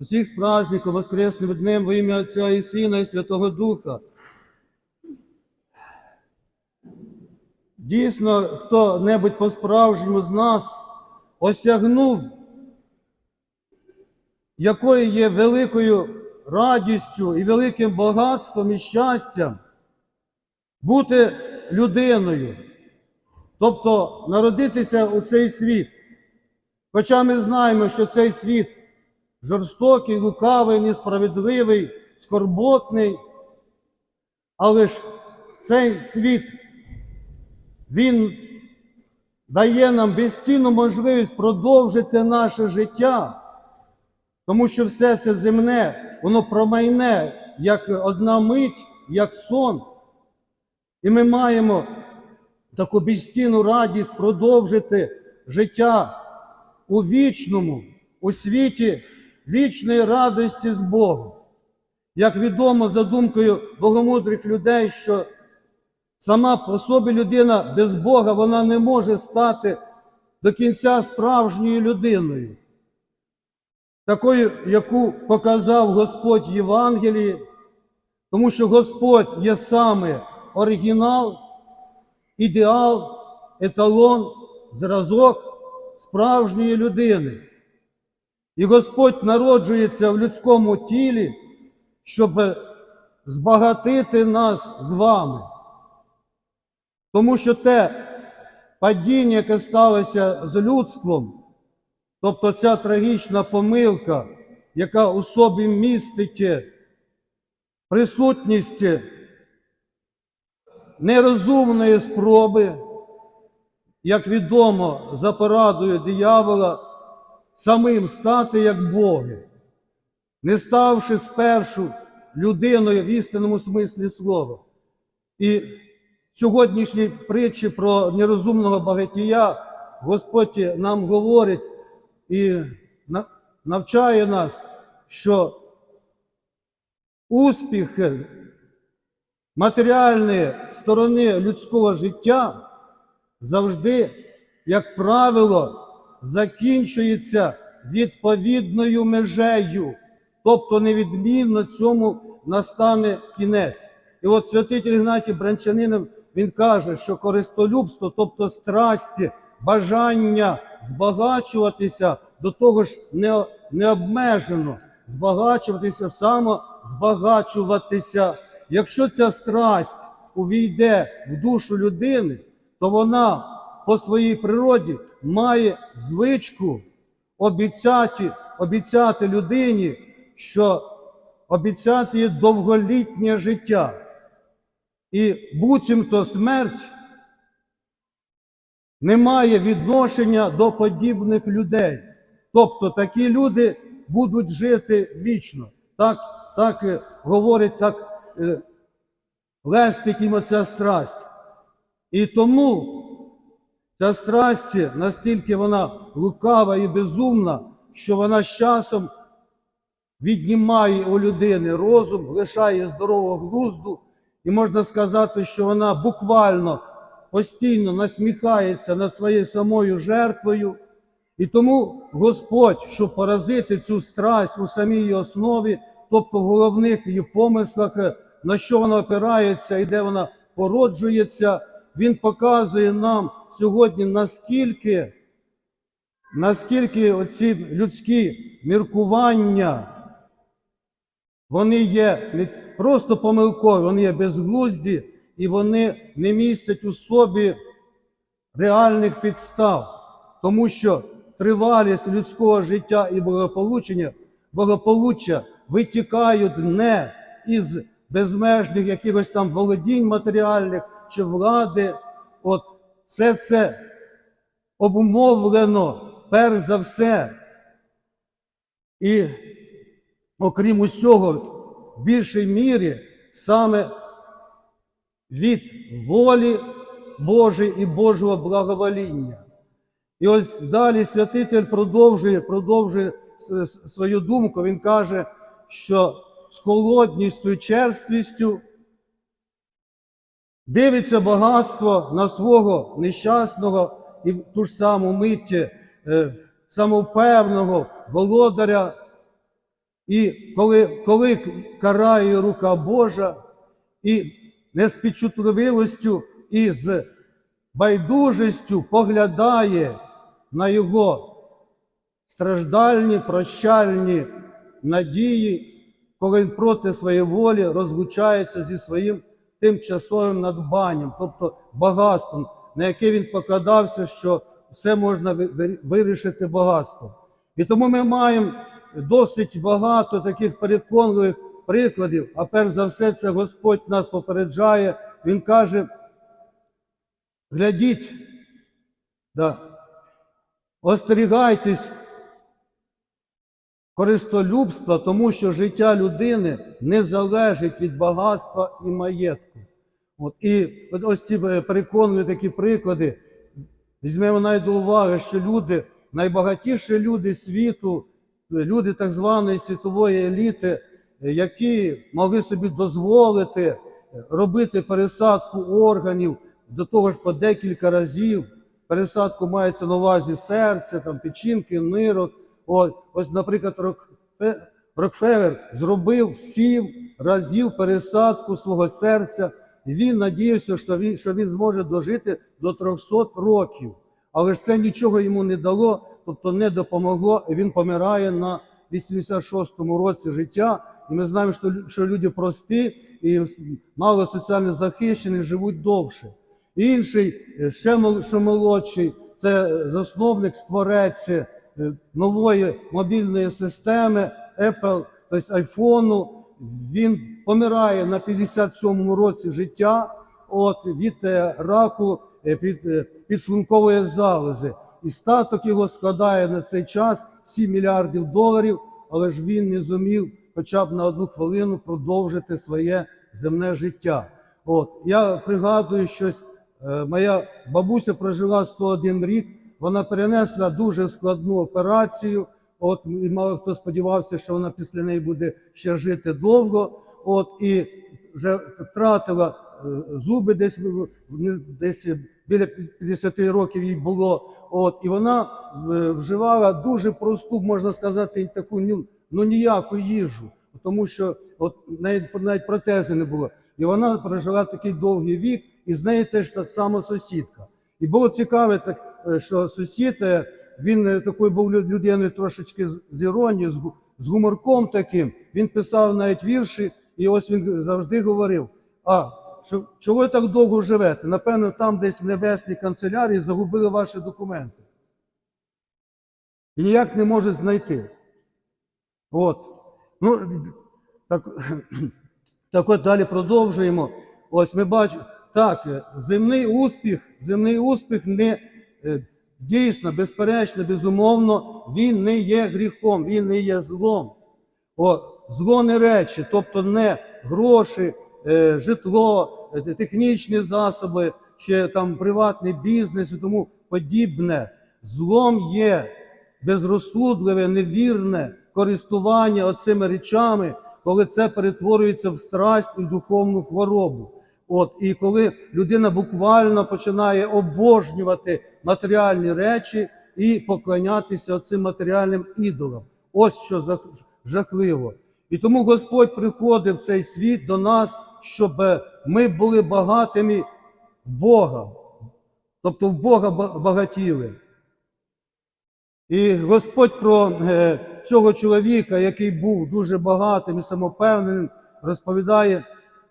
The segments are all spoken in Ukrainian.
Усіх з праздником Воскресним днем во ім'я Отця і Сина і Святого Духа. Дійсно, хто-небудь по-справжньому з нас осягнув, якою є великою радістю і великим багатством і щастям бути людиною, тобто народитися у цей світ. Хоча ми знаємо, що цей світ жорстокий, лукавий, несправедливий, скорботний, але ж цей світ, він дає нам безцінну можливість продовжити наше життя, тому що все це земне, воно промайне, як одна мить, як сон. І ми маємо таку безцінну радість продовжити життя у вічному, у світі вічної радості з Богом. Як відомо за думкою богомудрих людей, що сама по собі людина без Бога вона не може стати до кінця справжньою людиною, такою, яку показав Господь в Євангелії, тому що Господь є саме оригінал, ідеал, еталон, зразок справжньої людини. І Господь народжується в людському тілі, щоб збагатити нас з вами. Тому що те падіння, яке сталося з людством, тобто ця трагічна помилка, яка у собі містить присутність нерозумної спроби, як відомо, за порадою диявола, самим стати як Боги, не ставши спершу людиною в істинному смислі слова. І в сьогоднішній притчі про нерозумного багатія Господь нам говорить і навчає нас, що успіх матеріальної сторони людського життя завжди, як правило, закінчується відповідною межею, тобто невідмінно цьому настане кінець. І от святитель Ігнатій Бранчанинов, він каже, що користолюбство, тобто страсті, бажання збагачуватися до того ж не, необмежено, збагачуватися, самозбагачуватися. Якщо ця страсть увійде в душу людини, то вона по своїй природі має звичку обіцяти, обіцяти людині, що обіцяти їй довголітнє життя. І буцімто смерть не має відношення до подібних людей. Тобто такі люди будуть жити вічно. Так, так е, говорить, так е, лестить їм оця страсть. І тому ця страсть настільки вона лукава і безумна, що вона з часом віднімає у людини розум, лишає здорового глузду, і можна сказати, що вона буквально постійно насміхається над своєю самою жертвою. І тому Господь, щоб поразити цю страсть у самій основі, тобто в головних її помислах, на що вона опирається і де вона породжується, Він показує нам сьогодні, наскільки, наскільки оці людські міркування, вони є не просто помилкові, вони є безглузді, і вони не містять у собі реальних підстав, тому що тривалість людського життя і благополучення, благополуччя витікають не із безмежних якихось там володінь матеріальних чи влади. От все це обумовлено перш за все. І окрім усього, в більшій мірі саме від волі Божої і Божого благовоління. І ось далі святитель продовжує, продовжує свою думку. Він каже, що з холодністю черствістю дивиться багатство на свого нещасного і в ту ж саму мить е, самовпевного володаря. І коли, коли карає рука Божа, і не з підчутливістю, і з байдужістю поглядає на його страждальні, прощальні надії, коли він проти своєї волі розлучається зі своїм тимчасовим надбанням, тобто багатством, на яке він покладався, що все можна ви- ви- вирішити багатством. І тому ми маємо досить багато таких переконливих прикладів. А перш за все, це Господь нас попереджає. Він каже: глядіть, да, остерігайтесь користолюбства, тому що життя людини не залежить від багатства і маєтку. От, і ось ці е, переконливі такі приклади. Візьмемо навіть до уваги, що люди, найбагатіші люди світу, люди так званої світової еліти, е, які могли собі дозволити е, робити пересадку органів до того ж по декілька разів. Пересадку мається на увазі серця, там, печінки, нирок. От, ось, наприклад, Рокфе- зробив сім разів пересадку свого серця. І він надіявся, що він, що він зможе дожити до 300 років. Але ж це нічого йому не дало, тобто не допомогло, і він помирає на 86-му році життя. І ми знаємо, що, що люди прості і мало соціально захищені, живуть довше. Інший, е, ще мол- молодший, це е, засновник, створець е, нової мобільної системи Apple, тобто айфону. Він помирає на 57-му році життя от, від е, раку е, під, е, підшлункової залози. І статок його складає на цей час 7 мільярдів доларів, але ж він не зумів хоча б на одну хвилину продовжити своє земне життя. От, я пригадую щось. Е, Моя бабуся прожила 101 рік, вона перенесла дуже складну операцію. От і мало хто сподівався, що вона після неї буде ще жити довго. От і вже втратила е, зуби десь десь біля 50 років їй було. От і вона е, вживала дуже просту, можна сказати, таку ну, ну ніяку їжу, тому що от навіть, навіть протези не було. І вона прожила такий довгий вік, і з нею теж так само сусідка. І було цікаве, так, що сусід, е, він е, такою був людиною трошечки з іронією, з гуморком таким. Він писав навіть вірші, і ось він завжди говорив: а чого ви так довго живете? Напевно, там десь в небесній канцелярії загубили ваші документи. І ніяк не можуть знайти. От. Ну, так, так от далі продовжуємо. Ось ми бачимо, так, е, земний успіх, земний успіх не е, дійсно, безперечно, безумовно, він не є гріхом, він не є злом. О, зло не речі, тобто не гроші, е, житло, е, технічні засоби, чи там приватний бізнес і тому подібне. Злом є безрозсудливе, невірне користування оцими речами, коли це перетворюється в страсть і духовну хворобу. От, і коли людина буквально починає обожнювати матеріальні речі і поклонятися цим матеріальним ідолам. Ось що жахливо. І тому Господь приходив в цей світ до нас, щоб ми були багатими в Бога, тобто в Бога багатіли. І Господь про е, цього чоловіка, який був дуже багатим і самопевненим, розповідає,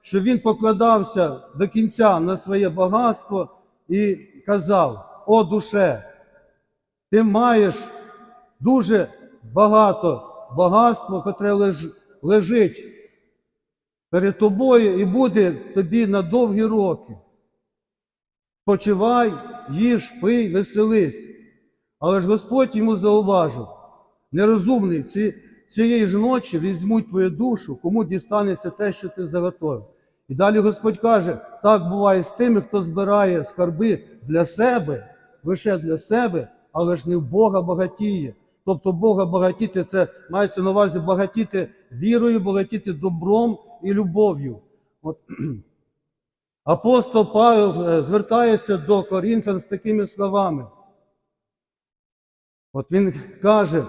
що він покладався до кінця на своє багатство і казав: О душе, ти маєш дуже багато багатства, котре леж- лежить перед тобою і буде тобі на довгі роки. Почивай, їж, пий, веселись. Але ж Господь йому зауважив, нерозумний, ці, цієї ж ночі візьмуть твою душу, кому дістанеться те, що ти заготовив. І далі Господь каже, так буває з тими, хто збирає скарби для себе, лише для себе, але ж не в Бога багатіє. Тобто Бога багатіти це мається на увазі багатіти вірою, багатіти добром і любов'ю. От. Апостол Павел е, звертається до Корінфян з такими словами. От він каже,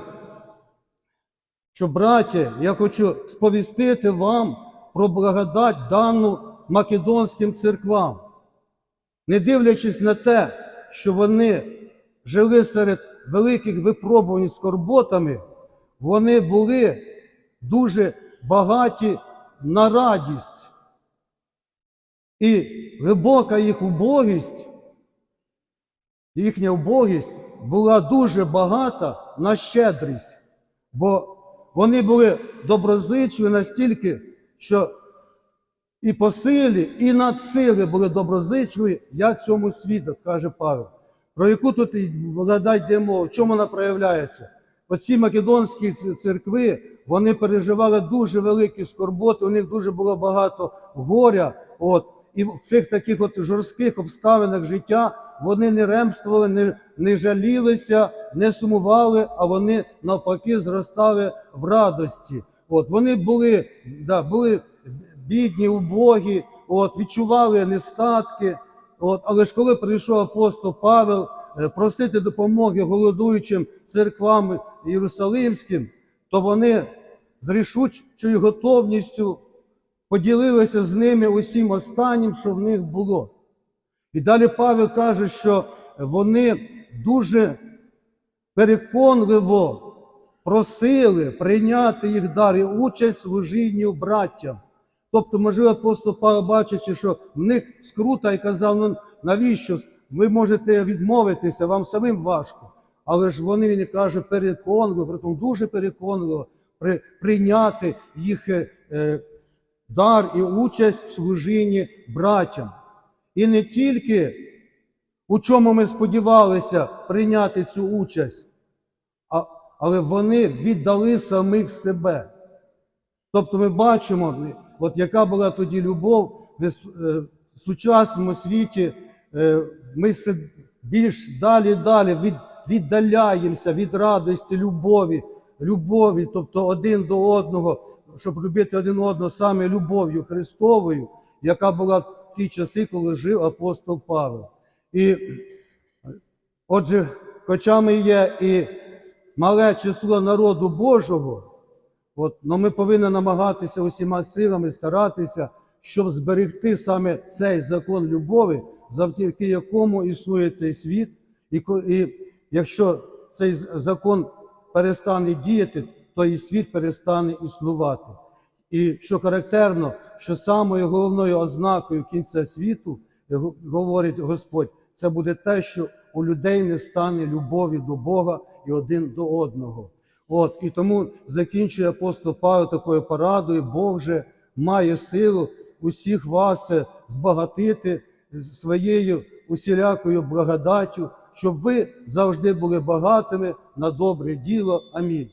що, браття, я хочу сповістити вам про благодать дану македонським церквам. Не дивлячись на те, що вони жили серед великих випробувань скорботами, вони були дуже багаті на радість. І глибока їх убогість, їхня убогість була дуже багата на щедрість, бо вони були доброзичливі настільки, що і по силі, і над сили були доброзичливі, я цьому свідок, каже Павел. Про яку тут йде мова, в чому вона проявляється? Оці македонські церкви, вони переживали дуже великі скорботи, у них дуже було багато горя. От, і в цих таких от жорстких обставинах життя вони не ремствували, не, не жалілися, не сумували, а вони навпаки зростали в радості. От, вони були, да, були бідні, убогі, от, відчували нестатки. От, але ж коли прийшов апостол Павел е, просити допомоги голодуючим церквам Єрусалимським, то вони з рішучою готовністю поділилися з ними усім останнім, що в них було. І далі Павел каже, що вони дуже переконливо просили прийняти їх дар і участь служінню браттям. Тобто, можливо, апостол Павло, бачачи, що в них скрута і казав, ну навіщо ви можете відмовитися, вам самим важко. Але ж вони, він каже, переконливо, притом дуже переконливо при, прийняти їх е, е, дар і участь в служінні братям. І не тільки у чому ми сподівалися прийняти цю участь, але вони віддали самих себе. Тобто ми бачимо, от яка була тоді любов в е, сучасному світі, е, ми все більш далі далі від, віддаляємося від радості, любові, любові, тобто один до одного, щоб любити один одного саме любов'ю Христовою, яка була в ті часи, коли жив апостол Павел. І отже, хоча ми є і мале число народу Божого, От, но ми повинні намагатися усіма силами старатися, щоб зберегти саме цей закон любові, завдяки якому існує цей світ. І, і якщо цей закон перестане діяти, то і світ перестане існувати. І що характерно, що самою головною ознакою кінця світу, говорить Господь, це буде те, що у людей не стане любові до Бога і один до одного. От, і тому закінчує апостол Павло такою порадою, Бог же має силу усіх вас е, збагатити своєю усілякою благодаттю, щоб ви завжди були багатими на добре діло. Амінь.